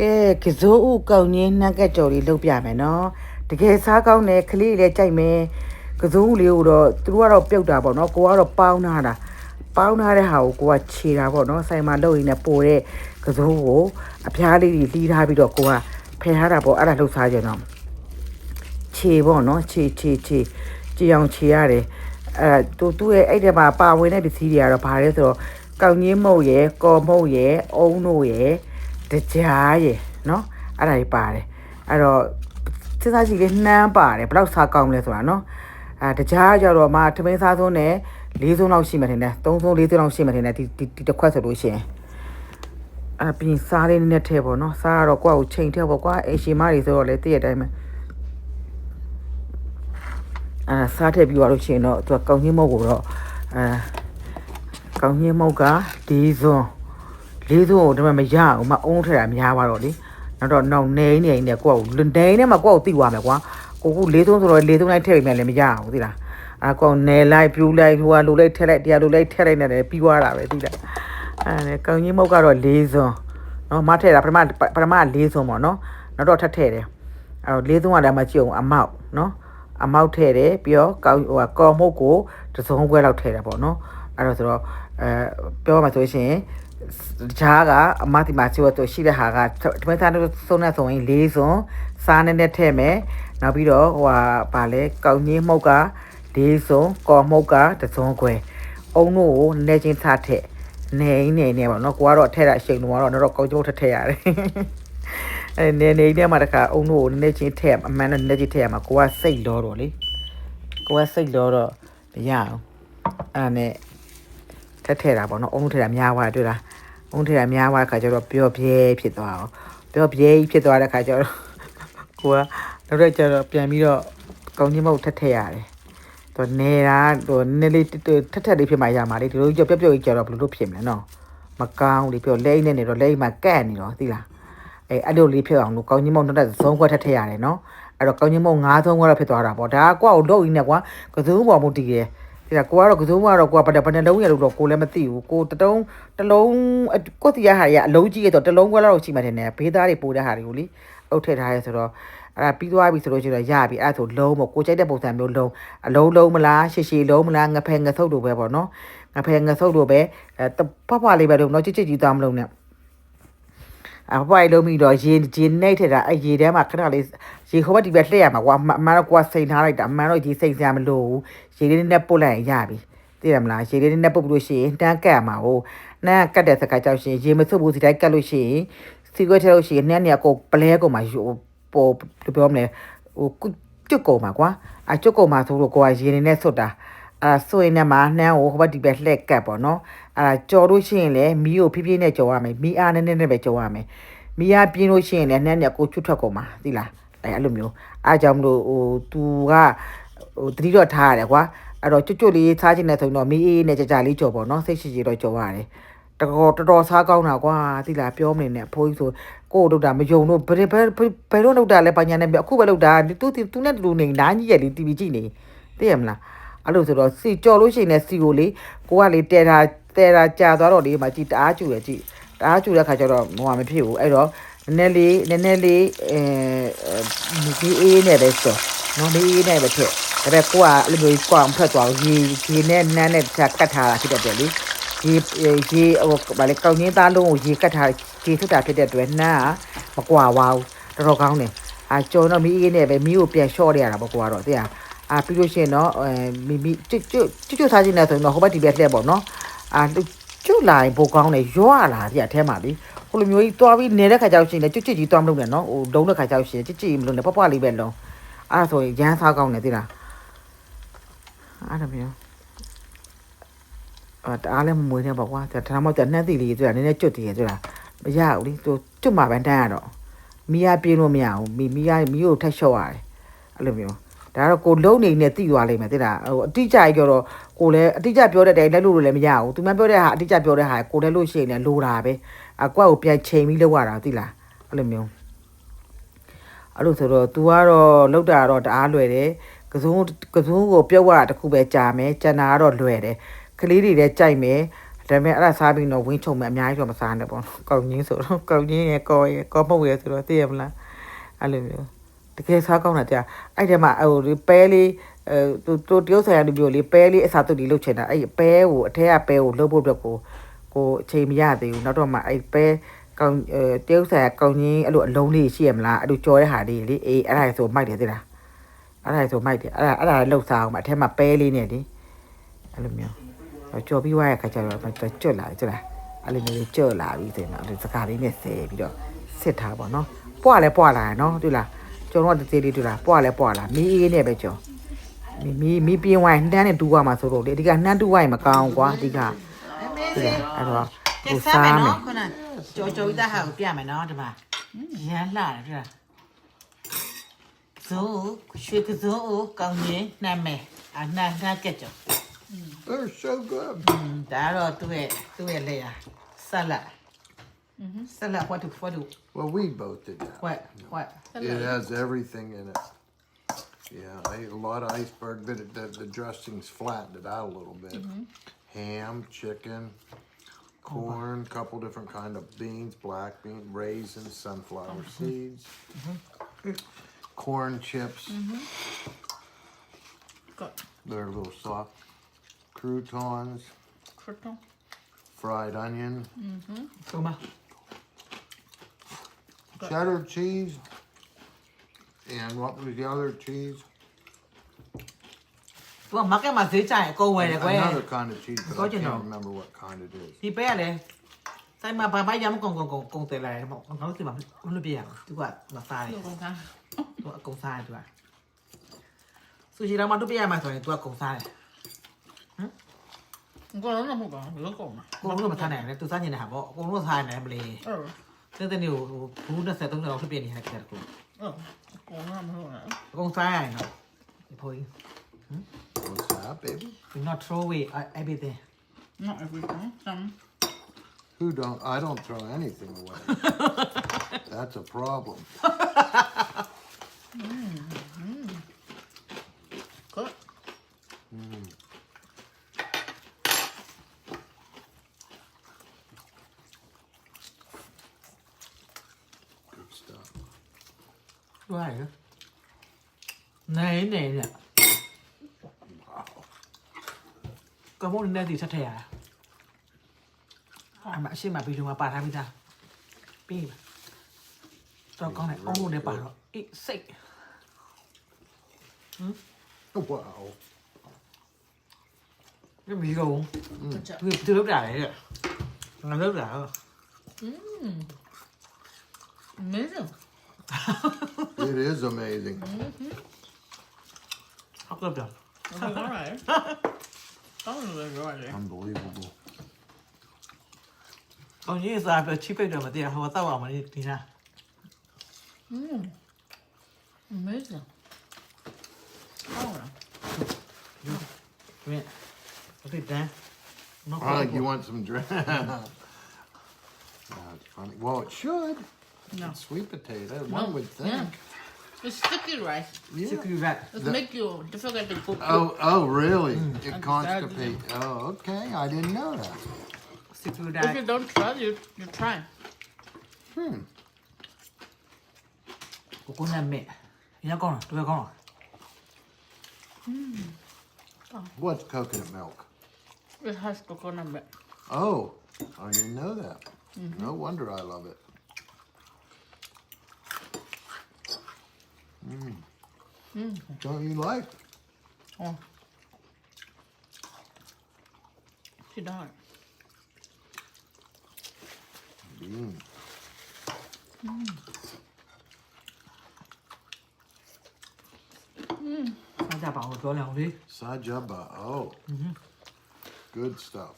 ကဲကစိုးဦးကောင်းကြီးနှက်ကက်ကြော်လေးလုပ်ပြမယ်နော်တကယ်စားကောင်းတယ်ကလေးလည်းကြိုက်မယ်ကစိုးဦးလေးကိုတော့သူတို့ကတော့ပြုတ်တာပေါ့နော်ကိုကတော့ပေါင်းထားတာပေါင်းထားတဲ့ဟာကိုကိုကခြေတာပေါ့နော်ဆိုင်မှာလုပ်ရင်းနဲ့ပို့တဲ့ကစိုးကိုအဖျားလေးတွေလှီးထားပြီးတော့ကိုကဖယ်ထားတာပေါ့အဲ့ဒါလှုပ်ရှားကြတော့ခြေပေါ့နော်ခြေခြေခြေကြည်အောင်ခြေရတယ်အဲတူတူရဲ့အဲ့ဒီမှာပါဝင်တဲ့ပစ္စည်းတွေကတော့ဘာလဲဆိုတော့ကောင်းကြီးမုတ်ရယ်ကော်မုတ်ရယ်အုံးတို့ရယ် တကြားရယ်နော်အဲ့ဒါကြီးပါတယ်အဲ့တော့စဉ်းစားကြည့်လေနှမ်းပါတယ်ဘယ်တော့စားကောင်းလဲဆိုတာနော်အဲတကြားကြတော့မှထမင်းစားဆုံးနဲ့၄ဆုံးလောက်ရှိမှထင်တယ်၃ဆုံး၄ဆုံးလောက်ရှိမှထင်တယ်ဒီဒီဒီတစ်ခွက်ဆိုလို့ရှိရင်အဲ့ပြင်စားလေးနဲ့ထည့်ပေါ့နော်စားတော့ကိုယ့်ကိုချိန်ထည့်ပေါ့ကွာအရှင်မတွေဆိုတော့လေတည့်ရတိုင်းပဲအဲစားထည့်ပြီးသွားလို့ရှိရင်တော့သူကကောင်းချင်းမုတ်ကိုတော့အဲကောင်းချင်းမုတ်ကဒီစွန်း လေးစုံကိုဒါပေမဲ့မရအောင်မအုံးထက်တာများပါတော့လေနောက်တော့နောက်နေနေနေကိုယ့်ကိုနေနေမှာကိုယ့်ကိုသိသွားမယ်ကွာကိုကူလေးစုံဆိုတော့လေးစုံလိုက်ထည့်ပြီးမှလည်းမရအောင်သိလားအာကိုယ်နေလိုက်ပြူလိုက်ဟိုကလိုလိုက်ထည့်လိုက်တရားလိုလိုက်ထည့်လိုက်နေတယ်ပြီးသွားတာပဲသိလားအဲကောင်းကြီးမုတ်ကတော့လေးစုံနော်မထည့်တာပထမပထမလေးစုံပေါ့နော်နောက်တော့ထပ်ထည့်တယ်အဲ့တော့လေးစုံကလည်းမကြည့်အောင်အမောက်နော်အမောက်ထည့်တယ်ပြီးတော့ကောင်းဟိုကော်မုတ်ကိုတစ်စုံခွဲလောက်ထည့်တယ်ပေါ့နော်အဲ့တော့ဆိုတော့အဲပြောမှဆိုရှင်တ ခြားကအမတိမာချီဝတ်ရှိတဲ့ဟာကတမန်သားတို့စုံနဲ့စုံရင်၄စုံစားနဲ့နဲ့ထည့်မယ်နောက်ပြီးတော့ဟိုဟာဗာလဲကောက်ညင်းမှုတ်က၄စုံကော်မှုတ်ကတစ်စုံခွဲအုံတို့ကိုနေချင်းထားထည့်နေနေနေပါတော့ကိုကတော့ထည့်တာအချိန်တော့တော့တော့ကောက်ကျိုးထည့်ထည့်ရတယ်အဲနေနေနေမှာတခါအုံတို့ကိုနေချင်းထည့်အမှန်နဲ့နေချင်းထည့်ရမှာကိုကစိတ်လောတော့လေကိုကစိတ်လောတော့မရအောင်အဲ့ဒါနဲ့ထည့်ထည့်တာပေါ့နော်အုံထည့်တာများသွားတွေ့လား။ အုံးထရများသွားတဲ့ခါကျတော့ပျော့ပြဲဖြစ်သွားအောင်။ပျော့ပြဲဖြစ်သွားတဲ့ခါကျတော့ကိုကနောက်တော့ကျတော့ပြန်ပြီးတော့ကောင်းချင်းမုတ်ထက်ထက်ရတယ်။တော့နေတာဟိုနည်းလေးထက်ထက်လေးဖြစ်မှရမှာလေဒီလိုကြောက်ပျော့ပျော့ကြီးကျတော့ဘယ်လိုလုပ်ဖြစ်မလဲနော်။မကောင်းလေပြောလိမ့်နေနေတော့လိမ့်မှာကန့်နေတော့သိလား။အဲအဲ့လိုလေးဖြစ်အောင်လို့ကောင်းချင်းမုတ်နောက်တစ်စုံခွက်ထက်ထက်ရတယ်နော်။အဲ့တော့ကောင်းချင်းမုတ်၅ဆုံးခွက်တော့ဖြစ်သွားတာပေါ့။ဒါကကိုယ့်ကိုလုပ်ရင်းနဲ့ကွာကစုံပေါ်မှုတည်တယ်။ ဒီကကိုကတော့ကစုံကတော့ကိုကဘယ်ဘယ်နှလုံးရလို့တော့ကိုလည်းမသိဘူးကိုတတုံးတလုံးကိုတီရဟာရအလုံးကြီးရတော့တလုံးခွဲလောက်ရှိမှတယ်နဲ့ဘေးသားတွေပိုးတဲ့ဟာတွေကိုလေအုပ်ထည့်ထားရဲဆိုတော့အဲ့ဒါပြီးသွားပြီဆိုလို့ရှိရင်ရပြီအဲ့ဒါဆိုလုံးပေါ့ကိုကြိုက်တဲ့ပုံစံမျိုးလုံးအလုံးလုံးမလားရှည်ရှည်လုံးမလားငဖဲငဆုပ်လိုပဲပေါ့နော်ငဖဲငဆုပ်လိုပဲအဲပပလေးပဲလို့နော်ချစ်ချစ်ကြီးသားမလုံးနဲ့ အပွိုင်လုံးပြီးတော့ရေရေနှိပ်ထက်တာအဲ့ရေထဲမှာခဏလေးရေခေါ်ဘက်ဒီဘက်လှည့်ရမှာကွာအမှန်တော့ကွာစိန်ထားလိုက်တာအမှန်တော့ရေစိန်စရာမလိုဘူးရေလေးနဲ့ပုတ်လိုက်ရင်ရပြီသိရမလားရေလေးနဲ့ပုတ်ပြီးလို့ရှိရင်တန်းကတ်မှာဟိုနှမ်းကတ်တဲ့စကားကြောက်ရှင်ရေမစုပ်ဘူးစီတိုင်းကတ်လို့ရှိရင်စီကွက်ထဲလို့ရှိရင်နှမ်းနေကိုပလဲကိုမှာပေါ်ပြောမလဲဟိုကျွတ်ကုန်မှာကွာအကျွတ်ကုန်မှာဆိုလို့ကိုကရေနေနဲ့ဆွတ်တာ အာဆိုရင်လည်းမနှမ်းကိုဟိုဘက်ဒီဘက်လှည့်ကပ်ပေါ့နော်အာကြော်လို့ရှိရင်လည်းမီးကိုဖြည်းဖြည်းနဲ့ကြော်ရမယ်မီးအားနည်းနည်းနဲ့ပဲကြော်ရမယ်မီးအားပြင်းလို့ရှိရင်လည်းနှမ်းเนี่ยကိုချွတ်ထွက်ကုန်မှာသိလားအဲအဲ့လိုမျိုးအားကြောင့်မလို့ဟိုသူကဟိုတတိတော့ထားရတယ်ကွာအဲ့တော့ကျွတ်ကျွတ်လေးစားချင်တယ်ဆိုရင်တော့မီးအေးအေးနဲ့ကြာကြာလေးကြော်ပေါ့နော်စိတ်ရှိရှိတော့ကြော်ရတယ်တကောတော်တော်စားကောင်းတာကွာသိလားပြောမနေနဲ့ဖိုးကြီးဆိုကို့တို့တာမယုံတော့ဘယ်ဘယ်ဘယ်တော့လောက်တာလဲပညာနဲ့အခုပဲလောက်တာ तू तू နဲ့လူနေနားကြီးရလေးတီဗီကြည့်နေသိရမလား အဲ့လိုဆိုတော့စီကြော်လို့ရှိရင်လည်းစီကိုလေကိုကလေတဲတာတဲတာကြာသွားတော့လေမကြည့်တအားကျူရကြည့်တအားကျူတဲ့ခါကျတော့ဟိုမှာမဖြစ်ဘူးအဲ့တော့နည်းနည်းလေးနည်းနည်းလေးအဲဒီအေးနဲ့ပဲဆိုနော်ဒီအေးနဲ့ပဲဖြစ်ဒါပေမဲ့ကိုကအဲ့လိုမျိုးကွာဖက်သွားရေရေနဲ့နန်းနဲ့ချကတ်ထားတာဖြစ်တဲ့အတွက်လေရေရေဟိုဗာလေကောင်းင်းသားလုံးကိုရေကတ်ထားရေထွက်တာဖြစ်တဲ့အတွက်နန်းကမကွာဝါဘူးတော်တော်ကောင်းတယ်အာကျော်တော့မီးအေးနဲ့ပဲမီးကိုပြန်လျှော့ရတာပေါ့ကွာတော့တဲ့ အာပြီးလို့ရှိရင်တော့အဲမီမီကျွတ်ကျွတ်ကျွတ်ကျွတ်စားခြင်းနဲ့ဆိုရင်တော့ဟိုဘက်ဒီဘက်လှည့်ပေါ့နော်အာကျွတ်လာရင်ပိုကောင်းတယ်ရွာလာပြအထဲမှာလေဟိုလိုမျိုးကြီးတွားပြီးနေတဲ့ခါကျတော့ရှင်လေကျွတ်ကျွတ်ကြီးတွားမလို့နဲ့နော်ဟိုဒုံတဲ့ခါကျတော့ရှင်ကျွတ်ကျွတ်မလို့နဲ့ပွားပွားလေးပဲလုံးအဲ့ဒါဆိုရင်ရမ်းစားကောင်းတယ်သိလားအဲ့ဒါမျိုးအာတအားလည်းမမွေးနေပါကွာဒါမှမဟုတ်နှက်သီလေးဆိုတာနည်းနည်းကျွတ်တည်ရဆိုတာမရဘူးလေသူကျွတ်မှပဲတန်းရတော့မီးရပြင်းလို့မရဘူးမီးမီးရမီးကိုထက်လျှော့ရတယ်အဲ့လိုမျိုး ဒါတော့ကိုလုံးနေနဲ့တိသွားလိမ့်မယ်သိလားဟိုအတိအကျကြီးပြောတော့ကိုလည်းအတိအကျပြောတဲ့တိုင်လက်လို့လို့လည်းမရဘူးသူမှပြောတဲ့ဟာအတိအကျပြောတဲ့ဟာကိုလည်းလို့ရှိရင်လည်းလိုတာပဲအကွက်ကိုပြန်ချိန်ပြီးလောက်ရတာသိလားအဲ့လိုမျိုးအဲ့လိုဆိုတော့ तू ကတော့လောက်တာတော့တအားလွယ်တယ်ကစုံကစုံကိုပြုတ်ရတာတခုပဲကြာမယ်ကျန်တာကတော့လွယ်တယ်ကလေးတွေလည်းကြိုက်မယ်ဒါပေမဲ့အဲ့ဒါစားပြီးတော့ဝင်းချုံမဲ့အများကြီးတော့မစားနဲ့ပေါ့ကောက်ငင်းဆိုတော့ကောက်ငင်းရယ်ကောရယ်ကောပုတ်ရယ်ဆိုတော့သိရမလားအဲ့လိုမျိုးတ ကယ်စားကောင်းတာကြာအဲ့ထဲမှာဟိုဒီပဲလေးအဲသူသူတရုတ်ဆိုင်ရာလူမျိုးလေးပဲလေးအစားတုပ်ဒီလုပ်ချင်တာအဲ့ပဲကိုအထက်ကပဲကိုလှုပ်ဖို့အတွက်ကိုကိုအချိန်မရသေးဘူးနောက်တော့မှအဲ့ပဲကောင်းအဲတရုတ်ဆိုင်ရာကောင်းငင်းအဲ့လိုအလုံးလေးရှိရမလားအဲ့လိုကြော်တဲ့ဟာလေးလေအေးအဲ့ဒါဆိုမိုက်တယ်သိလားအဲ့ဒါဆိုမိုက်တယ်အဲ့ဒါအဲ့ဒါလှုပ်စားအောင်အထက်မှာပဲလေးနဲ့လေအဲ့လိုမျိုးတော့ကြော်ပြီးွားရခါကျတော့တော့ကျွတ်လာကျွတ်လာအဲ့လိုမျိုးကျွတ်လာပြီးဆိုရင်တော့အဲ့စကားလေးနဲ့ဆဲပြီးတော့စစ်ထားပါတော့ပွားလဲပွားလာရနော်တွေ့လား ကျွန်တော်ကတသေးလေးတွေ့လားပွားလဲပွားလာမီးအေးနဲ့ပဲကြော်မီးမီးမီးပြင်းဝိုင်းနှမ်းနဲ့တူးရမှာဆိုတော့လေအဓိကနှမ်းတူးဝိုင်းမကောင်းကွာအဓိကတွေ့လားအဲ့တော့ကိုစားမယ်ခုနကြော်ကြော်ပြီးသားဟာကိုပြမယ်နော်ဒီမှာရမ်းလာတယ်ပြလားဇိုးရွှေကဇိုးကိုကောင်းရင်နှမ်းမယ်အနှမ်းနှမ်းကက်ကြော် They're so good. ဒါတော့သူ့ရဲ့သူ့ရဲ့လက်ရဆလတ် Well, we both did that. What? What? It has everything in it. Yeah, I ate a lot of iceberg, but it, the, the dressings flattened it out a little bit. Ham, chicken, corn, couple different kind of beans, black bean, raisins, sunflower seeds, corn chips. Got They're a little soft. Croutons, fried onion. Thomas. cheddar cheese. And what was the other cheese? Vâng, mắc cái mà dưới chảy cô người này của em. Another kind of cheese, but I can't remember what kind it is. Thì bé này. Tại mà bà bà dám còn còn còn còn tệ lại mà nó nói thì mà nó bị à, tức là nó sai. Nó còn sai. Nó còn sai tức là. Sushi đang mang đứa bé mà thôi, tức là còn sai. Con nó là một con, lớn con mà. Con nó mà thai này, tôi ra nhìn này hả bộ, con nó thai này mà lì. Ừ. ซึ่งแต่นี่ ಪೂರ್ಣ not throw away everything. Not everything. Some. Who don't? I don't throw anything away. That's a problem. mm. ကမုန်းနေတဲ့ဆက်ထရတာအမအရှိမဗီဒီယိုမှာပါထားပြီးသားပြီးတော့ကောင်းတယ်အောင်းလို့လည်းပါတော့အေးစိတ် Wow. ဒီမီကုန် Good job. ဒီသူလောက်တာလေငါလောက်တာ Amazing. It is amazing. ဟုတ်ကဲ့ဗျာ Okay, all right. That was really good. Unbelievable. ကောင်းကြီးစားပြချိပိတ်တော့မသိရဟိုတော့အောင်မလေးဒီနာ Mm. Amazing. Oh, yeah. ဝင်းဟုတ်တယ်တန်းနော် I think you want some drink. That's funny. Well, it should. No. It's sweet potato. No, One would think. It's sticky rice. Yeah. Sticky rice. It the, make you difficult to cook. Oh, oh, really? Mm. It constipates. Oh, okay. I didn't know that. Sticky rice. If you don't try, you you try. Hmm. what's coconut milk? It has coconut milk. Oh, I didn't know that. Mm -hmm. No wonder I love it. 嗯，嗯，终于来，哦，期待，嗯，嗯。嗯，沙家宝我做两杯。沙家宝，嗯哼，Good stuff。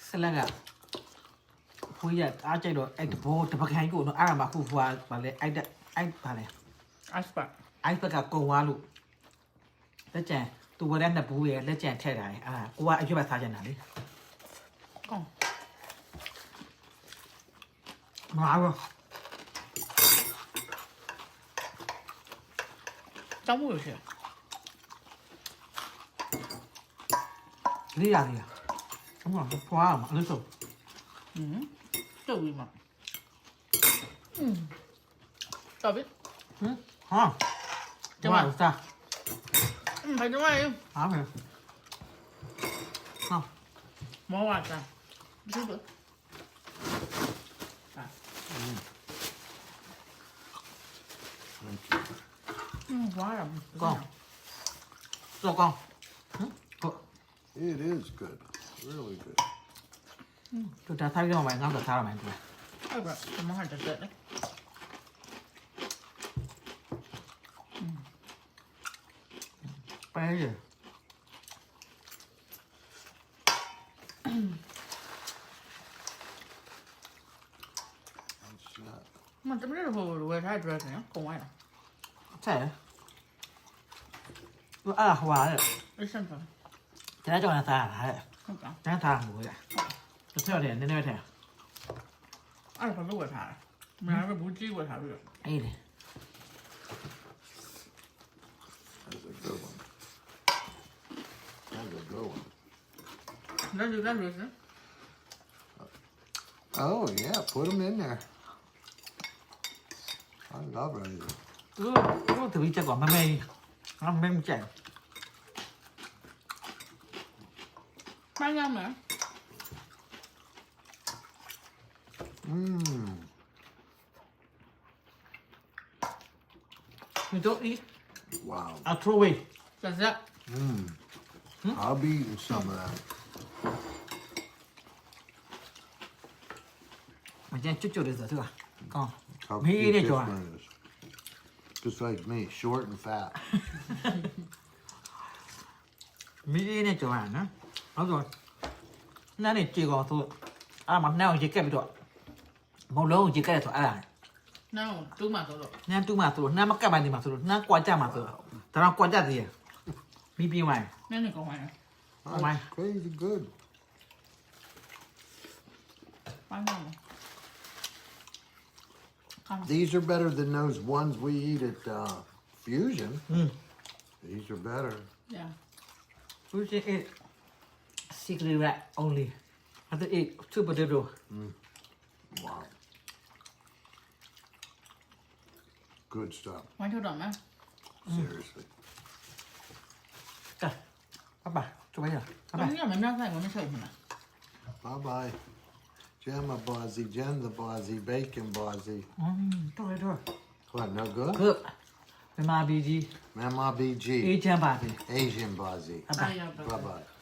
是那个。 ဖွေးရအားကြိုက်တော့အဲ့တဘောတပခိုင်းကိုတော့အားမှာခုဖွာပါလေအဲ့တဲ့အဲ့ပါလေ Ice pack. အဲ့ဘက်ကကုံသွားလို့လက်ကျန်သူဝရက်နှစ်ဘူးရယ်လက်ကျန်ထည့်တာလေအာကိုကအရွက်ပဲစားကြတာလေ Oh. မလာဘူး Trong buổi chiều. လေးရလေးရအမဖွားမှာအဲ့လိုဆိုอืม 쪽이만. 음. 더비? 응? 어. 정말 좋다. 음, 배정아요. 아, 그래. 어. 먹어봤다. 미쳤어. 아. 음. 음, 와요. 꽝. 또 꽝. 응? 어. It is good. Really good. 就这，他愿意买，俺就他了买不？外边怎么还这这呢？嗯，白的。嗯。俺吃。怎么这时候为啥觉得这样空了？在。我爱喝完了。为什么？今天叫俺三俺来的。今天三俺不回来。这快要点，那那要点，爱啥子管啥，没啥子不记管啥子。哎嘞，That's a good one. That's a good one. 那就咱说是，Oh yeah, put them in there. I love razor. 我我特别结果妹妹，俺妹妹见，看见没？Mm. You don't eat. Wow. I'll throw away. That's that. Mm. Hmm? I'll be eating some of that. 그냥 쭈쭈르서 들어. 어. 미래 좋아. Just like me, short and fat. 미래 좋아하나? 나도 나는 찍어서 아 맞나 이제 깨비도. မဟုတ်လုံးကိုရေကက်တယ်ဆိုတော့အဲ့ဒါနှမ်းကိုတူးမှဆိုတော့နှမ်းတူးမှဆိုလို့နှမ်းမကတ်ပါနေမှာဆိုလို့နှမ်းကွာကြမှာဆိုတော့ဒါတော့ကွာကြသေးရဲ့မိပြင်းဝိုင်းနှမ်းနဲ့ကောင်းပါလား That's Why? crazy good. ပန်းကောင်းတယ်ကောင်းတယ် These are better than those ones we eat at uh, Fusion. These are better. yeah which is it secret rat only. I think it two potato. Wow. Good stuff. Want to hold on. Seriously. Go. Bye-bye. Bye-bye. Bye bye. Gemma Bozzy, Jen the Bozzy, Bacon Bozzy. Hmm. What, no good? Good. Mama BG. Mama BG. Asian bazi. Asian Bozzy. Bye bye. Bye bye.